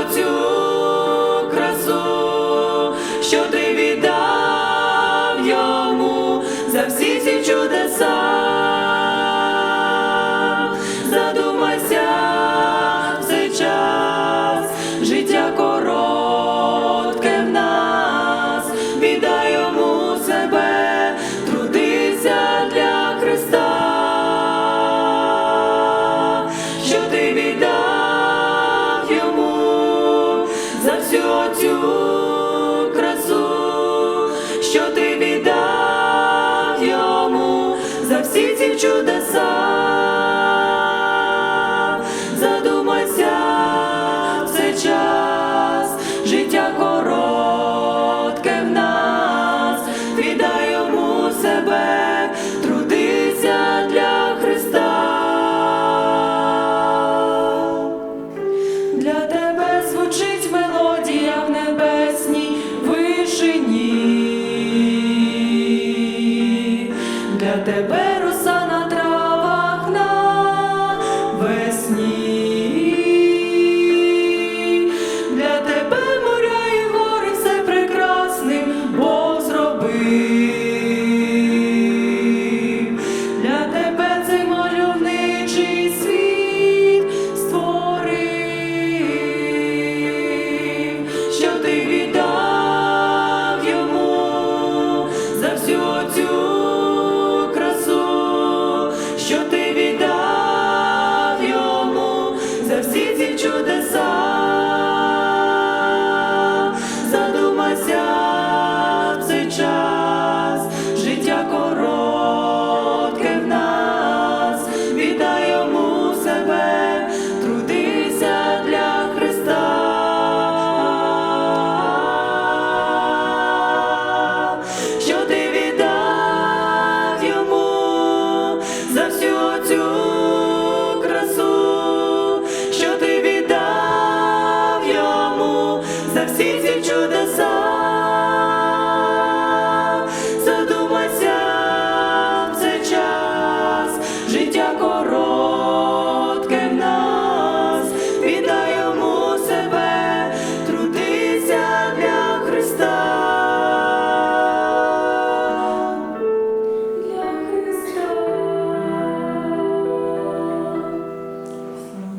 оцю красу, що ти віддав йому за всі ці чудеса. оцю красу, що ти віддав йому за всі ці чудеса. ver o sol. за всю цю красу, що ти віддав йому за всі ці чудеса.